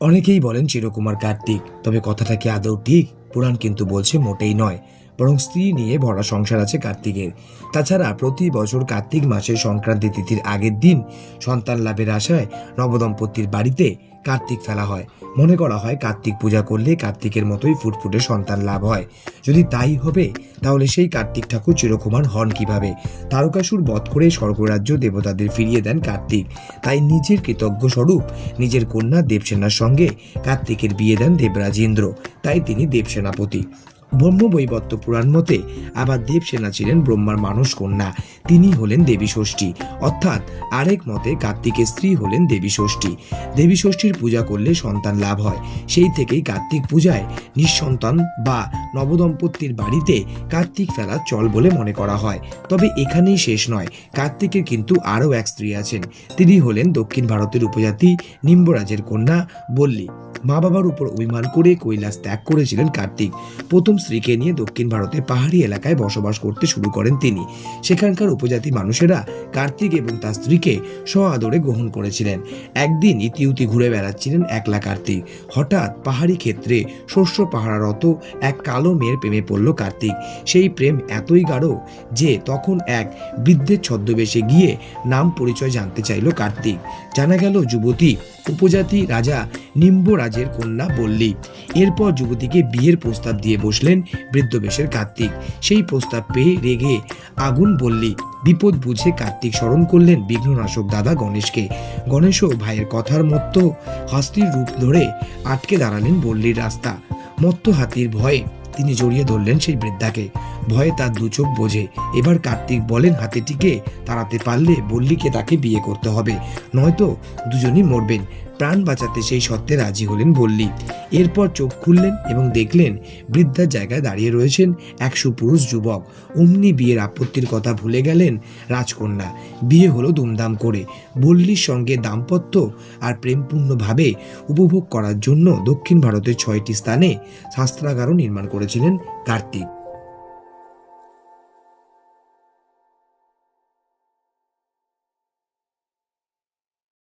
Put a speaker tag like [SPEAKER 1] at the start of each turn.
[SPEAKER 1] অনেকেই বলেন চিরকুমার কার্তিক, তবে কথাটা কি আদৌ ঠিক? পুরাণ কিন্তু বলছে মোটেই নয়, বরং স্ত্রী নিয়ে ভরা সংসার আছে কার্তিকের। তাছাড়া প্রতি বছর কার্তিক মাসের সংক্রান্তি তিথির আগের দিন সন্তান লাভের আশায় নবদম্পতির বাড়িতে কার্তিক ফেলা হয়। মনে করা হয় কার্তিক পূজা করলে কার্তিকের মতোই ফুটফুটে সন্তান লাভ হয়। যদি তাই হবে, তাহলে সেই কার্তিক ঠাকুর চিরকুমার হন কীভাবে? তারকাসুর বধ করে স্বর্গরাজ্য দেবতাদের ফিরিয়ে দেন কার্তিক। তাই নিজের কৃতজ্ঞ স্বরূপ, নিজের কন্যা দেবসেনার সঙ্গে কার্তিকের বিয়ে দেন দেবরাজেন্দ্র তাই তিনি দেবসেনাপতি। ব্রহ্মবৈবর্ত পুরাণ মতে আবার দেবসেনা ছিলেন ব্রহ্মার মানুষ কন্যা তিনি হলেন দেবী ষষ্ঠী। অর্থাৎ আরেক মতে কার্তিকের স্ত্রী হলেন দেবী ষষ্ঠী। দেবী ষষ্ঠীর পূজা করলে সন্তান লাভ হয়। সেই থেকেই কার্তিক পূজায় নিঃসন্তান বা নবদম্পতির বাড়িতে কার্তিক ফেলা চল বলে মনে করা হয়। তবে এখানেই শেষ নয়, কার্তিকের কিন্তু আরও এক স্ত্রী আছেন। তিনি হলেন দক্ষিণ ভারতের উপজাতি নিম্বরাজের কন্যা বল্লী। মা বাবার উপর অভিমান করে কৈলাস ত্যাগ করেছিলেন কার্তিক। প্রথম স্ত্রীকে নিয়ে দক্ষিণ ভারতে পাহাড়ি এলাকায় বসবাস করতে শুরু করেন তিনি। সেখানকার উপজাতি মানুষেরা কার্তিক এবং তার স্ত্রীকে সআদরে গ্রহণ করেছিলেন। একদিন ইতিউতি ঘুরে বেড়াচ্ছিলেন একলা কার্তিক। হঠাৎ পাহাড়ি ক্ষেত্রে শস্য পাহারারত এক কালো মেয়ের প্রেমে পড়ল কার্তিক। সেই প্রেম এতই গাঢ় যে তখন এক বৃদ্ধের ছদ্মবেশে গিয়ে নাম পরিচয় জানতে চাইল কার্তিক। জানা গেল যুবতী উপজাতি রাজা নিম্বরাজের কন্যা বললি। এরপর যুবতীকে বিয়ের প্রস্তাব দিয়ে বসলেন বৃদ্ধবেশের কার্তিক। সেই প্রস্তাব পেয়ে রেগে আগুন বললি। বিপদ বুঝে কার্তিক স্মরণ করলেন বিঘ্ননাশক দাদা গণেশকে। গণেশও ভাইয়ের কথার মত্ত হাস্তির রূপ ধরে আটকে দাঁড়ালেন বল্লির রাস্তা। মত্ত হাতির ভয়ে তিনি জড়িয়ে ধরলেন সেই বৃদ্ধাকে। ভয়ে তার দু চোখ বোঝে। এবার কার্তিক বলেন, হাতিটিকে তাড়াতে পারলে বল্লিকে তাকে বিয়ে করতে হবে, নয়তো দুজনই মরবেন। প্রাণ বাঁচাতে সেই সত্ত্বে রাজি হলেন বল্লি। এরপর চোখ খুললেন এবং দেখলেন বৃদ্ধার জায়গায় দাঁড়িয়ে রয়েছেন এক সুপুরুষ যুবক। অমনি বিয়ের আপত্তির কথা ভুলে গেলেন রাজকন্যা। বিয়ে হলো দুমদাম করে। বল্লির সঙ্গে দাম্পত্য আর প্রেমপূর্ণভাবে উপভোগ করার জন্য দক্ষিণ ভারতের ছয়টি স্থানে শাস্ত্রাগারও নির্মাণ করেছিলেন কার্তিক।